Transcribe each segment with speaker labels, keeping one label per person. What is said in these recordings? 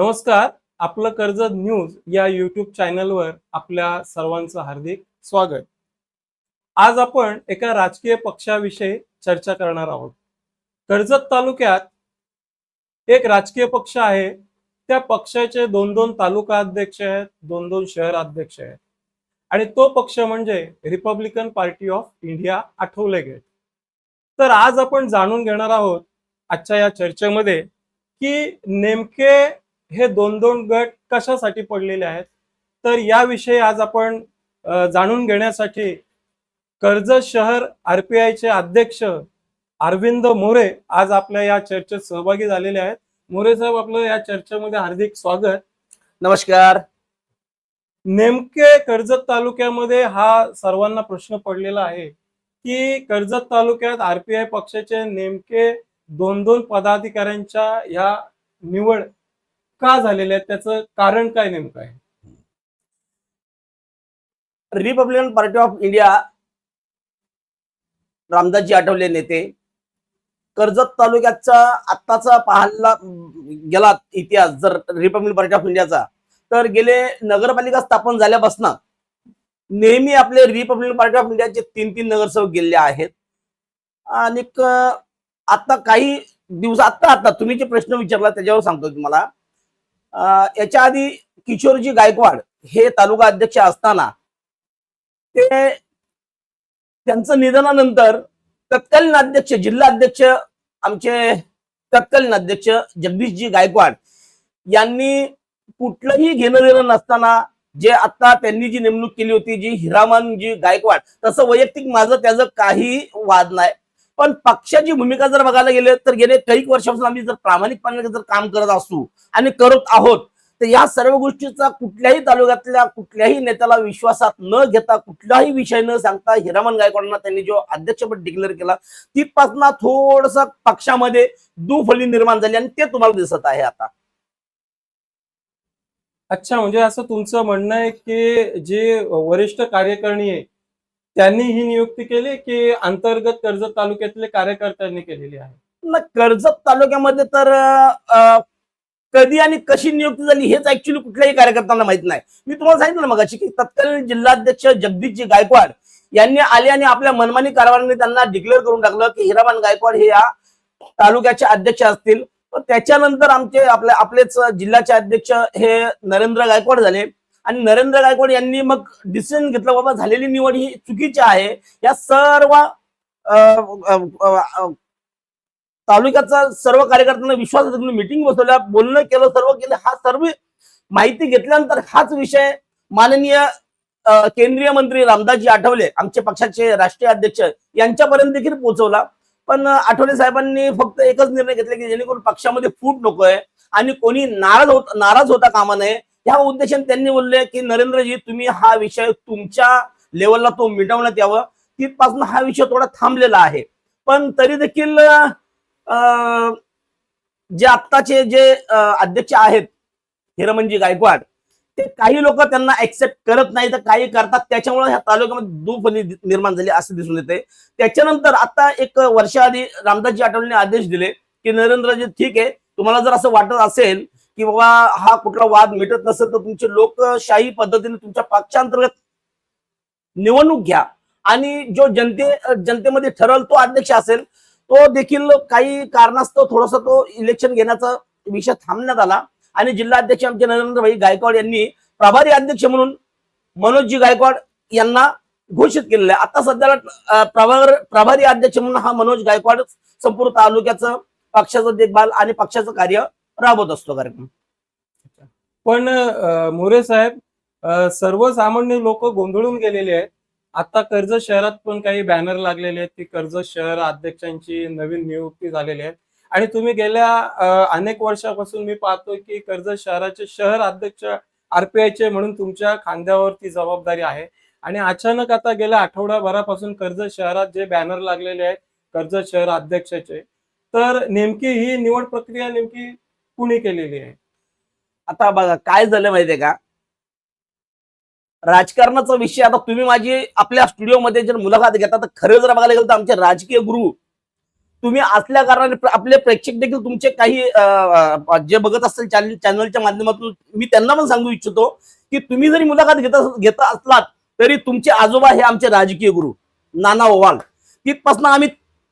Speaker 1: नमस्कार आपलं कर्जत न्यूज या युट्यूब चॅनलवर आपल्या सर्वांचं हार्दिक स्वागत. आज आपण एका राजकीय पक्षाविषयी चर्चा करणार आहोत. कर्जत तालुक्यात एक राजकीय पक्ष आहे त्या पक्षाचे दोन दोन तालुका अध्यक्ष आहेत दोन दोन शहर अध्यक्ष आहेत. आणि तो पक्ष म्हणजे republican party of India Athawale gate तर आज आपण जाणून घेणार आहोत आजच्या या चर्चेमध्ये की नेमके हे दोन दोन गट कशासाठी पडलेले आहेत? तर याविषयी आज आपण जाणून घेण्यासाठी कर्जत शहर आरपीआयचे अध्यक्ष अरविंद मोरे आज आपल्या या चर्चेत सहभागी झालेले आहेत. मोरे साहेब आपलं या चर्चेमध्ये हार्दिक स्वागत.
Speaker 2: नमस्कार.
Speaker 1: नेमके कर्जत तालुक्यामध्ये हा सर्वांना प्रश्न पडलेला आहे की कर्जत तालुक्यात आरपीआय पक्षाचे नेमके दोन दोन पदाधिकाऱ्यांच्या ह्या निवड का झालेले आहेत? त्याचं कारण काय नेमकं आहे?
Speaker 2: Republican party of India Ramdasji Athawale नेते. कर्जत तालुक्याचा आत्ताचा पाहायला गेला इतिहास जर रिपब्लिकन पार्टी ऑफ इंडियाचा तर गेले नगरपालिका स्थापन झाल्यापासून नेहमी आपले रिपब्लिकन पार्टी ऑफ इंडियाचे तीन तीन नगरसेवक गेलेले आहेत. आणि आता काही दिवस आत्ता आता तुम्ही जे प्रश्न विचारला त्याच्यावर सांगतो तुम्हाला. याच्या आधी किशोरजी गायकवाड हे तालुका अध्यक्ष असताना ते त्यांचं निधनानंतर तत्कालीन अध्यक्ष जिल्हा अध्यक्ष आमचे तत्कालीन अध्यक्ष जगदीशजी गायकवाड यांनी कुठलंही घेणं देणं नसताना जे आता त्यांनी जी नेमणूक केली होती जी हिरामनजी गायकवाड तसं वैयक्तिक माझं त्याचं काही वाद नाही. पण पक्षाची भूमिका जर बघायला गेले तर गेले काही वर्षापासून आम्ही जर प्रामाणिकपणे जर काम करत असू आणि करत आहोत तर या सर्व गोष्टीचा कुठल्याही तालुक्यातल्या कुठल्याही नेत्याला विश्वासात न घेता कुठलाही विषय न सांगता हिरामन गायकवाडांना त्यांनी जो अध्यक्षपद डिक्लेअर केला तिथपासून थोडस पक्षामध्ये दुफली निर्माण झाली आणि ते तुम्हाला दिसत आहे आता.
Speaker 1: अच्छा म्हणजे असं तुमचं म्हणणं आहे की जे वरिष्ठ कार्यकारिणी आहे त्यांनी ही नियुक्ती केली की अंतर्गत कर्जत तालुक्यातले कार्यकर्त्यांनी केलेली आहे.
Speaker 2: न कर्जत तालुक्यामध्ये तर अं, कधी आणि कशी नियुक्ती झाली हेच ऍक्च्युली कुठल्याही कार्यकर्त्यांना माहीत नाही. मी तुम्हाला सांगितलं ना मगाशी की तत्कालीन जिल्हाध्यक्ष जगदीशजी गायकवाड यांनी आले आणि आपल्या मनमानी कारभाराने त्यांना डिक्लेअर करून टाकलं की हिराबान गायकवाड हे या तालुक्याचे अध्यक्ष असतील. पण त्याच्यानंतर आमचे आपले आपलेच जिल्ह्याचे अध्यक्ष हे नरेंद्र गायकवाड झाले. आणि नरेंद्र गायकवाड यांनी मग डिसिजन घेतलं बाबा झालेली निवड ही चुकीची आहे. या सर्व तालुक्याचा सर्व कार्यकर्त्यांना विश्वास मिटिंग बसवल्या बोलणं केलं सर्व केलं हा सर्व माहिती घेतल्यानंतर हाच विषय माननीय केंद्रीय मंत्री रामदासजी आठवले आमच्या पक्षाचे राष्ट्रीय अध्यक्ष यांच्यापर्यंत देखील पोहोचवला. पण आठवले साहेबांनी फक्त एकच निर्णय घेतला की जेणेकरून पक्षामध्ये फूट नकोय आणि कोणी नाराज होत नाराज होता कामा नये. त्या उद्देशाने त्यांनी बोलले की नरेंद्रजी तुम्ही हा विषय तुमच्या लेवलला तो मिटवण्यात यावं. तिथपासून हा विषय थोडा थांबलेला आहे. पण तरी देखील जे आत्ताचे जे अध्यक्ष आहेत हिरमनजी गायकवाड ते काही लोक त्यांना ऍक्सेप्ट करत नाही तर काही करतात. त्याच्यामुळे ह्या तालुक्यामध्ये दुफली निर्माण झाली असं दिसून येते. त्याच्यानंतर आता एक वर्षाआधी रामदासजी आठवलेने आदेश दिले की नरेंद्रजी ठीक आहे तुम्हाला जर असं वाटत असेल की बाबा हा कुठला वाद मिटत नसेल तर तुमची लोकशाही पद्धतीने तुमच्या पक्षांतर्गत निवडणूक घ्या. आणि जो जनते जनतेमध्ये ठरल तो अध्यक्ष असेल तो देखील काही कारणास्तव थोडासा तो इलेक्शन घेण्याचा विषय थांबण्यात आला. आणि जिल्हाध्यक्ष आमचे नरेंद्रभाई गायकवाड यांनी प्रभारी अध्यक्ष म्हणून मनोजजी गायकवाड यांना घोषित केलेलं आहे. आता सध्याला प्रभार प्रभारी अध्यक्ष म्हणून हा मनोज गायकवाड संपूर्ण तालुक्याचं पक्षाचं देखभाल आणि पक्षाचं कार्य राबवत असतो कार्यक्रम.
Speaker 1: पण मोरे साहेब सर्वसामान्य लोक गोंधळून गेलेले आहेत. आता कर्जत शहरात पण काही बॅनर लागलेले आहेत. की कर्जत शहर अध्यक्षांची नवीन नियुक्ती झालेली आहे. आणि तुम्ही गेल्या अनेक वर्षापासून मी पाहतोय की कर्जत शहराचे शहर अध्यक्ष आरपीआयचे म्हणून तुमच्या खांद्यावरती जबाबदारी आहे. आणि अचानक आता गेल्या आठवड्याभरापासून कर्जत शहरात जे बॅनर लागलेले आहेत कर्जत शहर अध्यक्षाचे तर नेमकी ही निवड प्रक्रिया नेमकी कुणी केलेली आहे?
Speaker 2: आता बघा काय झालं माहितीये का? राजकारणाचा विषय आता तुम्ही माझी आपल्या स्टुडिओमध्ये जर मुलाखत घेता तर खरं जर बघायला गेलं तर आमचे राजकीय गुरु तुम्ही असल्या कारणाने आपले प्रेक्षक देखील तुमचे काही जे बघत असतील चॅनल चॅनलच्या माध्यमातून मी त्यांना पण सांगू इच्छितो की तुम्ही जरी मुलाखत घेत घेत असलात तरी तुमचे आजोबा हे आमचे राजकीय गुरु नाना ओवाल. तिथपासून आम्ही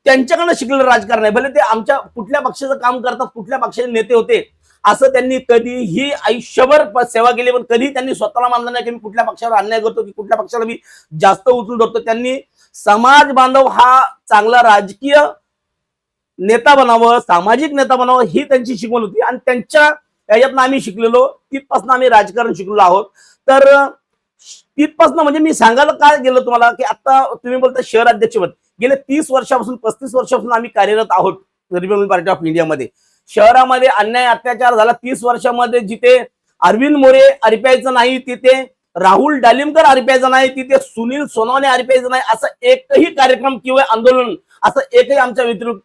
Speaker 2: त्यांच्याकडनं शिकलेलं राजकारण आहे. भले ते आमच्या कुठल्या पक्षाचं काम करतात कुठल्या पक्षाचे नेते होते असं त्यांनी कधीही आयुष्यभर सेवा केली पण कधी त्यांनी स्वतःला मानलं नाही की मी कुठल्या पक्षावर अन्याय करतो की कुठल्या पक्षाला मी जास्त उचलून धरतो. त्यांनी समाज बांधव हा चांगला राजकीय नेता बनावं सामाजिक नेता बनावं ही त्यांची शिकवण होती. आणि त्यांच्या याच्यातनं आम्ही शिकलेलो तिथपासून आम्ही राजकारण शिकलेलो आहोत. तर तिथपासून म्हणजे मी सांगायला काय गेलो तुम्हाला की आता तुम्ही बोलता शहर अध्यक्षपद गेले तीस वर्षापासून पस्तीस वर्षापासून आम्ही कार्यरत आहोत रिपब्लिकन पार्टी ऑफ इंडियामध्ये. शहरामध्ये अन्याय अत्याचार झाला तीस वर्षामध्ये जिथे अरविंद मोरे अरिपायचं नाही तिथे राहुल डालिमकर अरिपायचं नाही तिथे सुनील सोनवणे अरिपायचं नाही असं एकही कार्यक्रम किंवा आंदोलन असं एकही आमच्या व्यतिरिक्त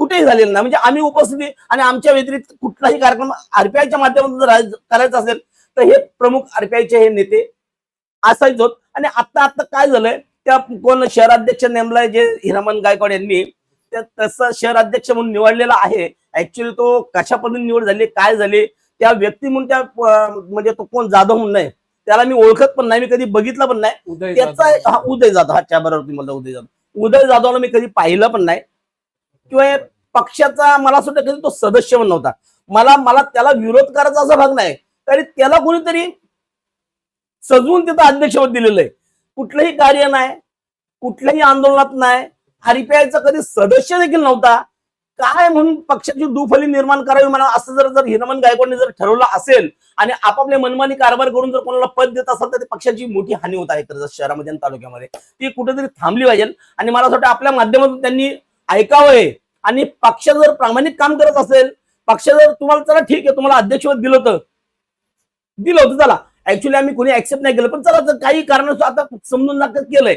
Speaker 2: कुठेही झालेलं नाही. म्हणजे आम्ही उपस्थिती आणि आमच्या व्यतिरिक्त कुठलाही कार्यक्रम आरपीआयच्या माध्यमातून जर करायचा असेल तर हे प्रमुख आरपीआयचे हे नेते असायच होत आणि आता आता काय झालंय त्या कोण शहराध्यक्ष नेमलाय जे हिरामन गायकवाड यांनी त्या तसं शहराध्यक्ष म्हणून निवडलेला आहे. ऍक्च्युली तो कशा पद्धतीने निवड झाली काय झाली त्या व्यक्ती म्हणून त्या म्हणजे तो कोण जाधव म्हणून नाही. त्याला मी ओळखत पण नाही मी कधी बघितलं पण नाही. त्याचा. हा उदय जाधव हा बरोबर तुम्ही म्हणला उदय जाधव. उदय जाधवला मी कधी पाहिलं पण नाही. किंवा पक्षाचा मला असं वाटतं कधी तो सदस्य पण नव्हता. मला मला त्याला विरोध करायचा असा भाग नाही. तरी त्याला कोणीतरी सजवून तिथं अध्यक्षपद दिलेलं आहे. कुठलंही कार्य नाही कुठल्याही आंदोलनात नाही हरिपीआयचा कधी सदस्य देखील नव्हता. काय म्हणून पक्षाची दुफली निर्माण करावी म्हणा असं जर जर हिरमन गायकवाडने जर ठरवलं असेल आणि आपापले मनमानी कारभार करून जर कोणाला पद देत असेल तर ते पक्षाची मोठी हानी होत आहे तर शहरामध्ये आणि तालुक्यामध्ये. ती कुठेतरी थांबली पाहिजे. आणि मला असं वाटतं आपल्या माध्यमातून त्यांनी ऐकावंय आणि पक्ष जर प्रामाणिक काम करत असेल पक्ष जर तुम्हाला चला ठीक आहे तुम्हाला अध्यक्षपद दिलं होतं. दिलं होतं चला. ऍक्च्युली आम्ही कोणी ऍक्सेप्ट नाही केलं पण चला तर काही कारण आता समजून नाकत केलंय.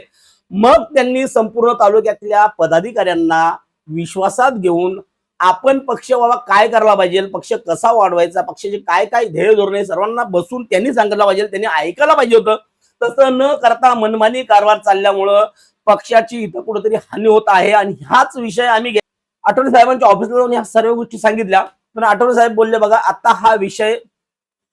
Speaker 2: मग त्यांनी संपूर्ण तालुक्यातल्या पदाधिकाऱ्यांना विश्वासात घेऊन आपण पक्ष बाबा काय करायला पाहिजे पक्ष कसा वाढवायचा पक्षाचे काय काय ध्येय धोरणे सर्वांना बसून त्यांनी सांगितलं पाहिजे त्यांनी ऐकायला पाहिजे होतं. तसं न करता मनमानी कारभार चालल्यामुळं पक्षाची इथं कुठेतरी हानी होत आहे. आणि ह्याच विषय आम्ही आठवले साहेबांच्या ऑफिसला जाऊन ह्या सर्व गोष्टी सांगितल्या. पण आठवले साहेब बोलले बघा आता हा विषय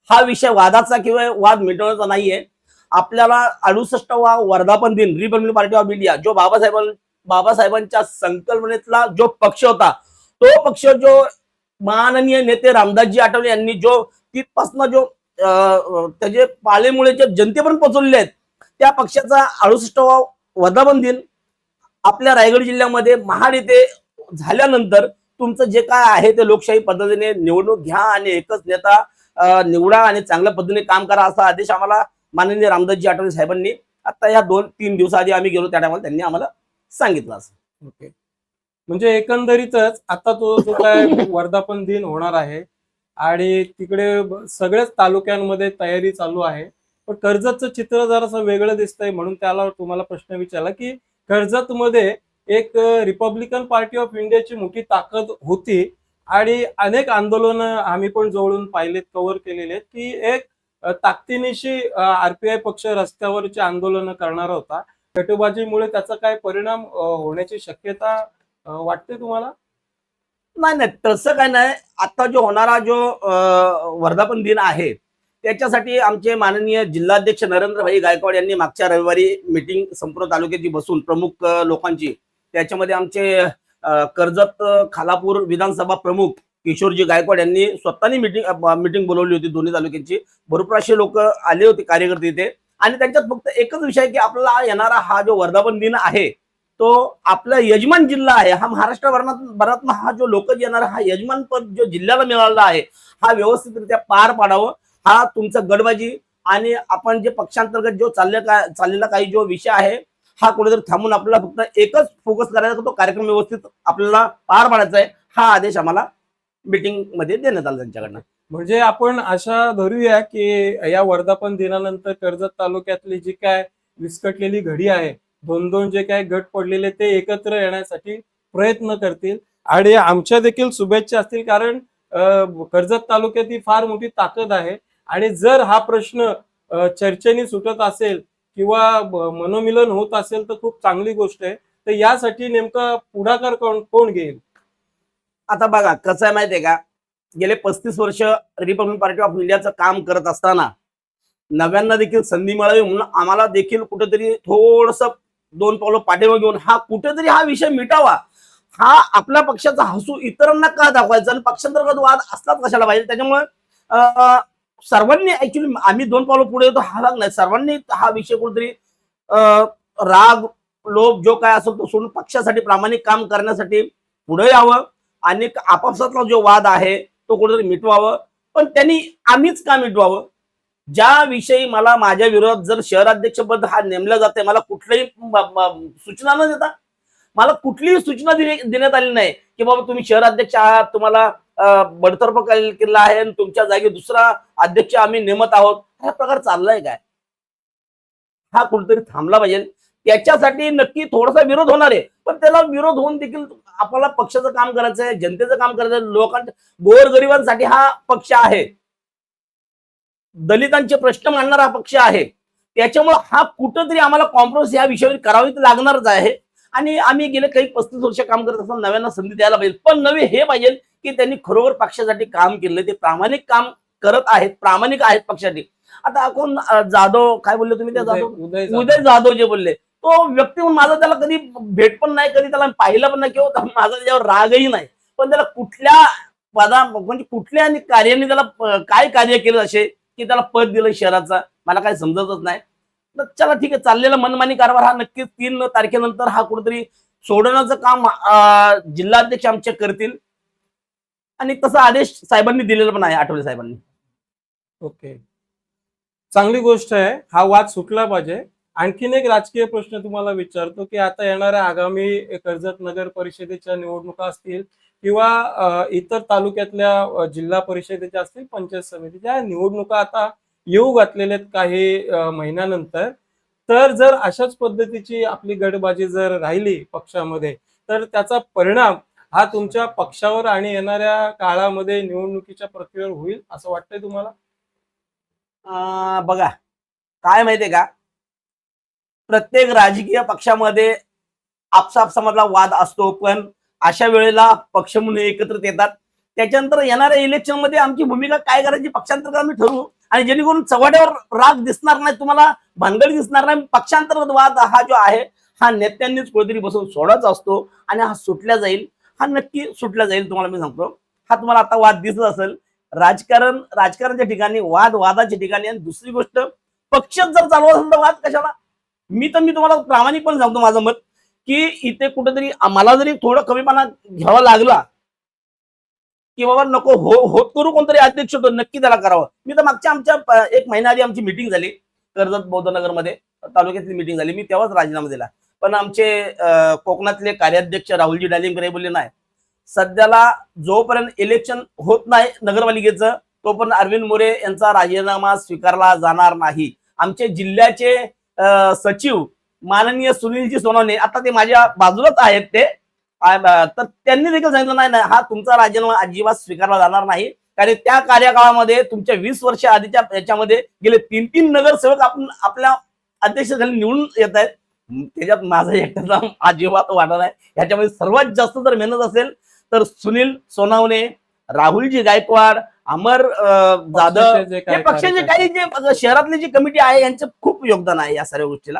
Speaker 2: हा विषय वादाचा किंवा वाद मिटवण्याचा नाहीये. आपल्याला अडुसष्टवा वर्धापन दिन रिपब्लिक पार्टी ऑफ इंडिया जो बाबासाहेबां बाबासाहेबांच्या संकल्पनेतला जो पक्ष होता तो पक्ष जो माननीय नेते रामदासजी आठवले यांनी जो तिथपासनं जो त्याचे पाळेमुळे जे जनतेपर्यंत पोहोचवलेले आहेत त्या पक्षाचा अडुसष्टवा वर्धापन दिन आपल्या रायगड जिल्ह्यामध्ये महाड येथे झाल्यानंतर तुमचं जे काय आहे ते लोकशाही पद्धतीने निवडणूक घ्या आणि एकच नेता निवडा आणि चांगल्या पद्धतीने काम करा असा आदेश आम्हाला माननीय रामदासजी आठवले साहेबांनी आता या दोन तीन दिवसाआधी आम्ही गेलो त्या टायमाला त्यांनी आम्हाला सांगितलं असं.
Speaker 1: ओके. म्हणजे एकंदरीतच आता तो जो काय वर्धापन दिन होणार आहे आणि तिकडे सगळ्याच तालुक्यांमध्ये तयारी चालू आहे. पण कर्जतचं चित्र जरासं वेगळं दिसतंय म्हणून त्याला तुम्हाला प्रश्न विचारला की कर्जतमध्ये एक रिपब्लिकन पार्टी ऑफ इंडियाची मोठी ताकद होती. आणि अनेक आंदोलनं आम्ही पण जवळून पाहिलेत कव्हर केलेले की एक ताकदीनिशी आरपीआय पक्ष रस्त्यावरची आंदोलनं करणार होता. गटबाजीमुळे त्याचा काय परिणाम होण्याची शक्यता वाटते तुम्हाला?
Speaker 2: नाही नाही तसं काय नाही. आता जो होणारा जो वर्धापन दिन आहे त्याच्यासाठी आमचे माननीय जिल्हाध्यक्ष नरेंद्रभाई गायकवाड यांनी मागच्या रविवारी मिटिंग संपूर्ण तालुक्याची बसून प्रमुख लोकांची त्याच्यामध्ये आमचे कर्जत खालापूर विधानसभा प्रमुख किशोरजी गायकवाड यांनी स्वतःनी मिटिंग मिटिंग बोलवली होती दोन्ही तालुक्यांची. भरपूर असे लोक आले होते कार्यकर्ते इथे. आणि त्यांच्यात फक्त एकच विषय आहे की आपला येणारा हा जो वर्धापन दिन आहे तो आपला यजमान जिल्हा आहे. हा महाराष्ट्र भरात हा जो लोक येणार हा यजमान पद जो जिल्ह्याला मिळालेला आहे हा व्यवस्थितरित्या पार पाडावं. हा तुमचा गडबाजी आणि आपण जे पक्षांतर्गत जो चालले का चाललेला काही जो विषय आहे हा कुठेतरी थांबून आपल्याला फक्त एकच फोकस करायचा तो कार्यक्रम व्यवस्थित आपल्याला पार पाडायचा आहे हा आदेश आम्हाला मीटिंगमध्ये देण्यात आला त्यांच्याकडनं.
Speaker 1: म्हणजे आपण अशा धरूया की या वर्धापन दिनानंतर कर्जत तालुक्यातली जी काय विस्कटलेली घडी आहे दोन दोन जे काय गट पडलेले ते एकत्र येण्यासाठी प्रयत्न करतील. आणि आमच्या देखील शुभेच्छा असतील कारण कर्जत तालुक्यात ही फार मोठी ताकद आहे. आणि जर हा प्रश्न चर्चेने सुटत असेल किंवा मनोमिलन होत असेल तर खूप चांगली गोष्ट आहे. तर यासाठी नेमका पुढाकार कोण कोण घेईल?
Speaker 2: आता बघा कसं आहे माहितीये का? गेले पस्तीस वर्ष रिपब्लिक पार्टी ऑफ इंडियाचं काम करत असताना नव्यांना देखील संधी मिळावी म्हणून आम्हाला देखील कुठेतरी थोडस दोन पावलं पाठीमागे घेऊन हा कुठेतरी हा विषय मिटावा. हा आपल्या पक्षाचा हसू इतरांना का दाखवायचा? आणि पक्षांतर्गत वाद असलाच कशाला पाहिजे? त्याच्यामुळे सर्वांनी ऍक्च्युली आम्ही दोन पावलं पुढे येतो हा भाग नाही. सर्वांनी हा विषय कुठेतरी राग लोभ जो काय असेल तो सोडून पक्षासाठी प्रामाणिक काम करण्यासाठी पुढे यावं. आणि आपापसातला जो वाद आहे तो कुठेतरी मिटवावं. पण त्यांनी आम्हीच का मिटवावं? ज्या विषयी मला माझ्या विरोधात जर शहराध्यक्षपद हा नेमला जाते मला कुठल्याही सूचना न देता मला कुठलीही सूचना दिली- देण्यात आली नाही की बाबा तुम्ही शहराध्यक्ष आहात तुम्हाला बडतर्फ केला आहे आणि तुमच्या जागी दुसरा अध्यक्ष आम्ही नेमत आहोत. हा प्रकार चाललाय काय? हा कुठेतरी थांबला पाहिजे. त्याच्यासाठी नक्की थोडासा विरोध होणार आहे. पण त्याला विरोध होऊन देखील आपल्याला पक्षाचं काम करायचं आहे जनतेचं काम करायचं आहे लोकांच्या गोरगरिबांसाठी हा पक्ष आहे. दलितांचे प्रश्न मांडणारा हा पक्ष आहे. त्याच्यामुळे हा कुठंतरी आम्हाला कॉम्प्रोमाइज या विषयावर करावी तर लागणारच आहे. आणि आम्ही गेले काही पस्तीस वर्ष काम करत असताना नव्यांना संधी द्यायला पाहिजे. पण नवे हे पाहिजे की त्यांनी खरोखर पक्षासाठी काम केलं ते प्रामाणिक काम करत आहेत प्रामाणिक आहेत पक्षासाठी आता कोण जाधव काय बोलले तुम्ही त्या जाधव?
Speaker 1: उदय जाधव.
Speaker 2: उदय जाधव जे बोलले. तो व्यक्ती म्हणून माझा त्याला कधी भेट पण नाही कधी त्याला पाहिलं पण नाही किंवा माझा त्याच्यावर रागही नाही. पण त्याला कुठल्या पदा म्हणजे कुठल्या आणि कार्याने त्याला काय कार्य केलं असे की त्याला पद दिलं शहराचा? मला काय समजतच नाही. चला ठीक आहे चाललेला मनमानी कारभार हा नक्कीच तीन तारखेनंतर हा कुठेतरी सोडवण्याचं काम जिल्हाध्यक्ष आमचे करतील. आणि तसा आदेश साहेबांनी दिलेला पण आहे आठवले साहेबांनी.
Speaker 1: ओके. चांगली गोष्ट आहे हा वाद सुटला पाहिजे. आणखीन एक राजकीय प्रश्न तुम्हाला विचारतो की आता येणाऱ्या आगामी कर्जत नगर परिषदेच्या निवडणुका असतील किंवा इतर तालुक्यातल्या जिल्हा परिषदेच्या असतील पंचायत समितीच्या निवडणुका आता येऊ घातलेले आहेत काही महिन्यानंतर. तर जर अशाच पद्धतीची आपली गडबाजी जर राहिली पक्षामध्ये तर त्याचा परिणाम हा तुमच्या पक्षावर आणि येणाऱ्या काळामध्ये निवडणुकीच्या प्रक्रियेवर होईल असं वाटतंय तुम्हाला?
Speaker 2: बघा काय माहितीये का? प्रत्येक राजकीय पक्षामध्ये आपसापसामधला वाद असतो पण अशा वेळेला पक्ष म्हणून एकत्रित येतात. त्याच्यानंतर येणाऱ्या इलेक्शनमध्ये आमची भूमिका काय करायची पक्षांतर आम्ही ठरवू. आणि जेणेकरून चव्हाट्यावर राग दिसणार नाही तुम्हाला भानगडी दिसणार नाही. पक्षांतर्गत वाद हा जो आहे हा नेत्यांनीच कुठेतरी बसून सोडायचा असतो आणि हा सुटला जाईल. हा नक्की सुटला जाईल तुम्हाला मी सांगतो. हा तुम्हाला आता वाद दिसत असेल. राजकारण राजकारणाच्या ठिकाणी वाद वादाच्या ठिकाणी. आणि दुसरी गोष्ट पक्षच जर चालू असेल तर वाद कशाला? मी तर मी तुम्हाला प्रामाणिकपणे सांगतो माझं मत की इथे कुठेतरी मला जरी थोडं कमीपणा घ्यावा लागला की बाबा नको हो होत करू कोणतरी अध्यक्ष होतो नक्की त्याला करावं. मी तर मागच्या आमच्या एक महिना आधी आमची मिटिंग झाली कर्जत बौद्धनगरमध्ये तालुक्यातली मिटिंग झाली. मी तेव्हाच राजीनामा दिला. पण आमचे कोकणातले कार्याध्यक्ष राहुलजी डालिंगरे बोलले नाही सध्याला जोपर्यंत इलेक्शन होत नाही नगरपालिकेचं तोपर्यंत अरविंद मोरे यांचा राजीनामा स्वीकारला जाणार नाही. आमचे जिल्ह्याचे सचिव माननीय सुनीलजी सोनवणे आता ते माझ्या बाजूलाच आहेत ते तर त्यांनी देखील सांगितलं नाही नाही हा तुमचा राजीनामा अजिबात स्वीकारला जाणार नाही. कारण त्या कार्यकाळामध्ये तुमच्या वीस वर्ष आधीच्या याच्यामध्ये गेले तीन तीन नगरसेवक आपण आपल्या अध्यक्षाखाली निवडून येत आहेत. त्याच्यात माझा एकट्याचा अजिबात वाटा नाही. ह्याच्यामध्ये सर्वात जास्त जर मेहनत असेल तर सुनील सोनावणे राहुलजी गायकवाड अमर जाधव हे पक्षाचे काही जे शहरातली जी कमिटी आहे यांचं खूप योगदान आहे या सर्व गोष्टीला.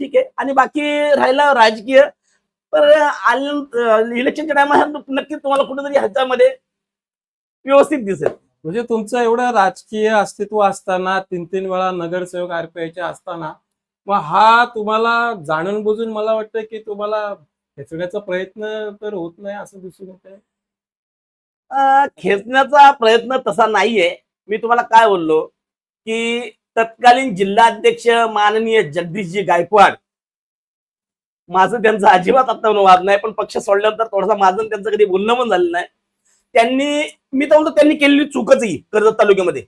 Speaker 2: ठीक आहे. आणि बाकी राहिला राजकीय तर इलेक्शनच्या टायमाला नक्कीच तुम्हाला कुठेतरी ह्याच्यामध्ये व्यवस्थित दिसेल.
Speaker 1: म्हणजे तुमचं एवढं राजकीय अस्तित्व असताना तीन तीन वेळा नगरसेवक आरपीआयचे असताना मग हा तुम्हाला जाणून बुजून मला वाटतं की तुम्हाला खेचण्याचा प्रयत्न तर होत नाही असं दिसून येत आहे
Speaker 2: खेचण्याचा प्रयत्न तसा नाहीये. मी तुम्हाला काय बोललो की तत्कालीन जिल्हाध्यक्ष माननीय जगदीशजी गायकवाड माझं त्यांचं अजिबात आता वाद नाही पण पक्ष सोडल्यानंतर थोडासा माझं त्यांचं कधी बोलणं पण झालं नाही. त्यांनी मी तर म्हणतो त्यांनी केलेली चूकच ही कर्जत तालुक्यामध्ये.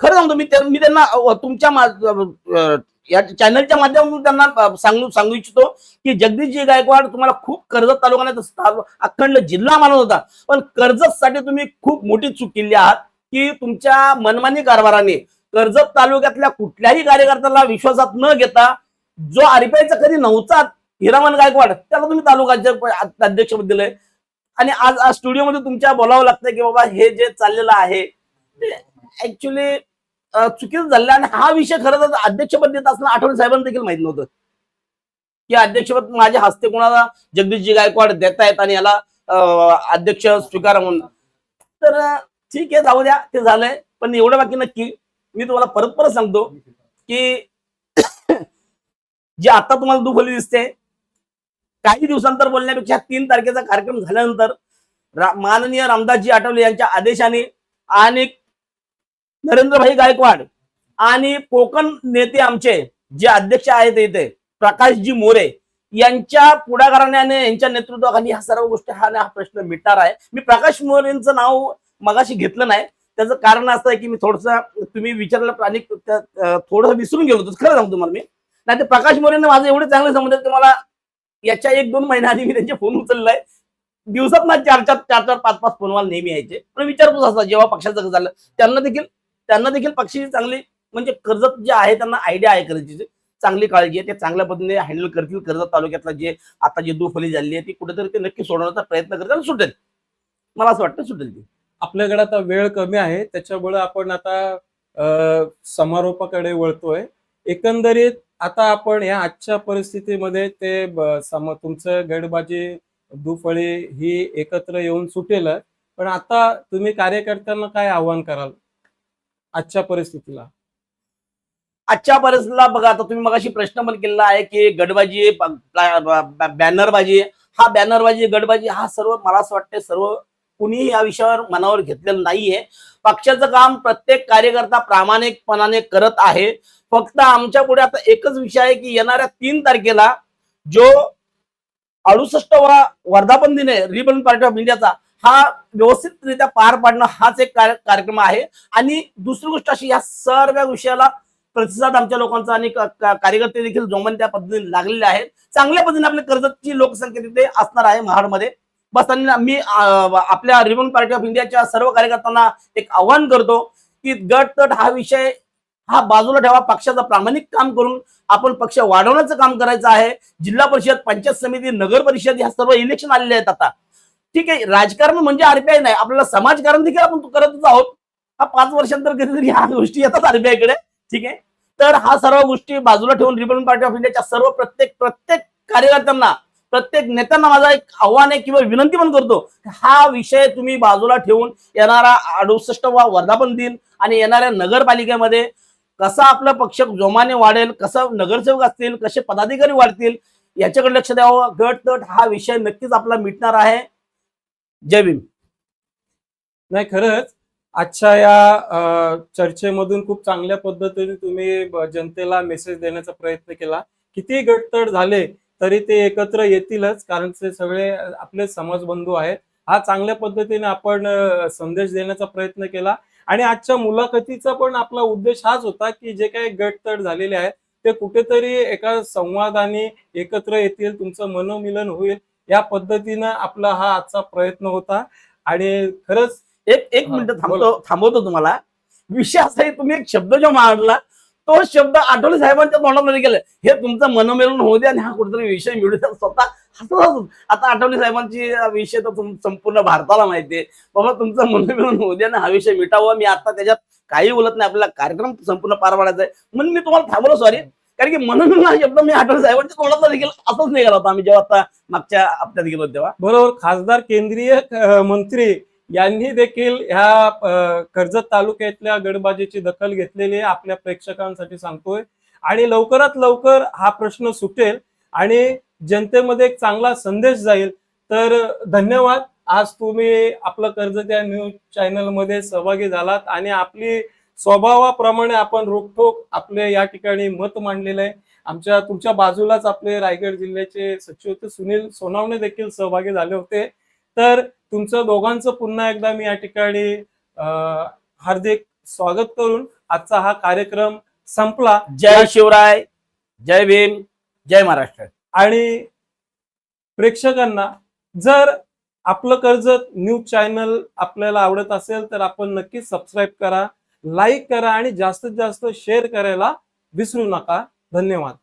Speaker 2: खरं सांगतो मी मी त्यांना तुमच्या या चॅनलच्या माध्यमातून त्यांना सांगू सांगू इच्छितो की जगदीशजी गायकवाड तुम्हाला खूप कर्जत तालुक्याने अखंड जिल्हा मानत होता. पण कर्जतसाठी तुम्ही खूप मोठी चूक केली आहात की तुमच्या मनमानी कारभाराने कर्जत तालुक्यातल्या कुठल्याही कार्यकर्त्याला विश्वासात न घेता जो आरपीआयचा कधी नव्हता हिरामन गायकवाड त्याला तुम्ही तालुका अध्यक्षपद दिलंय. आणि आज आज स्टुडिओमध्ये तुमच्या बोलावं लागतंय की बाबा हे जे चाललेलं आहे ऍक्च्युली चुकीचं झालं. आणि हा विषय खरं तर अध्यक्षपद देत असताना आठवण साहेबांना देखील माहीत नव्हतं. की अध्यक्षपद माझ्या हस्ते कोणाला जगदीशजी गायकवाड देत आहेत आणि याला अध्यक्ष स्वीकारा म्हणून. तर ठीक आहे जाऊ द्या ते झालंय. पण एवढं बाकी नक्की मी तुम्हाला परत परत सांगतो की जे आता तुम्हाला दुखवली दिसते काही दिवसांतर बोलण्यापेक्षा तीन तारखेचा कार्यक्रम झाल्यानंतर रा- माननीय रामदासजी आठवले यांच्या आदेशाने आणि नरेंद्रभाई गायकवाड आणि कोकण नेते आमचे जे अध्यक्ष आहेत इथे प्रकाशजी मोरे यांच्या पुढाकाराने यांच्या नेतृत्वाखाली ह्या सर्व गोष्टी हा हा प्रश्न मिटणार आहे. मी प्रकाश मोरेंचं नाव मगाशी घेतलं नाही. त्याचं कारण असं आहे की मी थोडस तुम्ही विचारलं प्राणी थोडस विसरून गेलो होतो. खरं सांगतो तुम्हाला मी. नाही तर प्रकाश मोरेनं माझं एवढे चांगले संबंध तुम्हाला याच्या एक दोन महिन्या आधी मी त्यांचे फोन उचललाय. दिवसात ना चार चार चार चार पाच पाच फोन मला नेहमी यायचे. पण विचारपूस असतात जेव्हा पक्षाचं झालं त्यांना देखील त्यांना देखील पक्षाची चांगली म्हणजे कर्जत जे आहे त्यांना आयडिया आहे कर्जाची चांगली काळजी आहे ते चांगल्या पद्धतीने हँडल करतील. कर्जत तालुक्यातला जे आता जे दुफली झाली आहे ती कुठेतरी ते नक्की सोडवण्याचा प्रयत्न करतील आणि सुटेल. मला असं वाटतं सुटेल ती.
Speaker 1: आपल्याकडे आता वेळ कमी आहे त्याच्यामुळे आपण आता समारोपाकडे वळतोय. एकंदरीत आता आपण या आजच्या परिस्थितीमध्ये ते सम तुमचं गडबाजी दुफळी ही एकत्र येऊन सुटेल. पण आता तुम्ही कार्यकर्त्यांना काय आव्हान कराल आजच्या परिस्थितीला?
Speaker 2: आजच्या परिस्थितीला बघा आता तुम्ही मगाशी प्रश्न पण केलेला आहे की गडबाजी बॅनरबाजी. हा बॅनरबाजी गडबाजी हा सर्व मला असं वाटतं सर्व कुणीही या विषयावर मनावर घेतलेलं नाहीये. पक्षाचं काम प्रत्येक कार्यकर्ता प्रामाणिकपणाने करत आहे. फक्त आमच्या पुढे आता एकच विषय आहे की येणाऱ्या तीन तारखेला जो अडुसष्टवा वर्धापन दिन आहे रिबन पार्टी ऑफ इंडियाचा हा व्यवस्थितरित्या पार पाडणं हाच एक कार्य- कार्यक्रम आहे. आणि दुसरी गोष्ट अशी या सर्व विषयाला प्रतिसाद आमच्या लोकांचा आणि कार्यकर्ते देखील जोमन त्या पद्धतीने लागलेले आहेत. चांगल्या पद्धतीने आपल्या कर्जतची लोकसंख्या तिथे असणार आहे महाडमध्ये. बस आणि मी आपल्या रिबन पार्टी ऑफ इंडियाच्या सर्व कार्यकर्त्यांना एक आव्हान करतो की गट तट हा विषय हा बाजूला ठेवा पक्षाचं प्रामाणिक काम करून आपण पक्ष वाढवण्याचं काम करायचं आहे. जिल्हा परिषद पंचायत समिती नगर परिषद ह्या सर्व इलेक्शन आलेले आहेत आता. ठीक आहे राजकारण म्हणजे आरबीआय नाही आपल्याला समाजकारण देखील आपण करतच आहोत. हा पाच वर्षांतर कधीतरी ह्या गोष्टी येतात आरबीआयकडे. ठीक आहे? तर हा सर्व गोष्टी बाजूला ठेवून रिपब्लिक पार्टी ऑफ इंडियाच्या सर्व प्रत्येक प्रत्येक कार्यकर्त्यांना प्रत्येक नेत्यांना माझा एक आव्हान आहे किंवा विनंती पण करतो हा विषय तुम्ही बाजूला ठेवून येणारा अडुसष्ट वा वर्धापन दिन आणि येणाऱ्या नगरपालिकेमध्ये कसा आपला पक्ष जोमाने वाढेल कसं नगरसेवक असतील कसे पदाधिकारी वाढतील याच्याकडे लक्ष द्यावं. गट तट हा विषय नक्कीच आपला मिटणार आहे. जय भीम.
Speaker 1: नाही खरंच आजच्या या चर्चेमधून खूप चांगल्या पद्धतीने तुम्ही जनतेला मेसेज देण्याचा प्रयत्न केला. किती गटतट झाले तरी ते एकत्र येतीलच कारण ते सगळे आपले समाजबंधू आहेत. हा चांगल्या पद्धतीने आपण संदेश देण्याचा प्रयत्न केला. आणि आजच्या मुलाखतीचा पण आपला उद्देश हाच होता की जे काही गटतट झालेले आहेत ते कुठेतरी एका संवादाने एकत्र येतील तुमचं मनोमिलन होईल. या पद्धतीनं आपला हा आजचा प्रयत्न होता. आणि खरंच
Speaker 2: एक एक मिनिट. थांबतो थांबवतो तुम्हाला. विषय असा आहे तुम्ही एक शब्द जो मांडला तो शब्द आठवले साहेबांच्या तोंडामध्ये गेले. हे तुमचं मनोमिलन होऊ दे आणि हा कुठेतरी विषय मिळू द्या स्वतः हसत हसत. आता आठवले साहेबांची विषय तर संपूर्ण भारताला माहितीये बाबा तुमचं मनोमिलन होऊ दे आणि हा विषय मिटावा. मी आता त्याच्यात काही बोलत नाही. आपल्याला कार्यक्रम संपूर्ण पार पाडायचा आहे. म्हणून मी तुम्हाला थांबलो सॉरी कारण की म्हणून हा शब्द मी आठवले साहेबांच्या तोंडातला देखील असंच निघाला होता आम्ही जेव्हा आता मागच्या हप्त्यात गेलो तेव्हा.
Speaker 1: बरोबर. खासदार केंद्रीय मंत्री यांनी देखील ह्या कर्जत तालुक्यातल्या गडबाजीची दखल घेतलेली आहे आपल्या प्रेक्षकांसाठी सांगतोय. आणि लवकरात लवकर हा प्रश्न सुटेल आणि जनतेमध्ये एक चांगला संदेश जाईल. तर धन्यवाद. आज तुम्ही आपलं कर्जत या न्यूज चॅनलमध्ये सहभागी झालात आणि आपली स्वभावाप्रमाणे आपण रोखोक आपले या ठिकाणी मत मांडलेलं आहे. आमच्या तुमच्या बाजूलाच आपले रायगड जिल्ह्याचे सचिव होते सुनील सोनावणे देखील सहभागी झाले होते. तर तुमचं दोघांचं पुन्हा एकदा मी या ठिकाणी हार्दिक स्वागत करून आजचा हा कार्यक्रम संपला.
Speaker 2: जय शिवराय जय भीम जय महाराष्ट्र.
Speaker 1: आणि प्रेक्षकांना जर आपलं कर्जत न्यूज चॅनल आपल्याला आवडत असेल तर आपण नक्कीच सबस्क्राईब करा लाईक करा आणि जास्तीत जास्त शेअर करायला विसरू नका. धन्यवाद.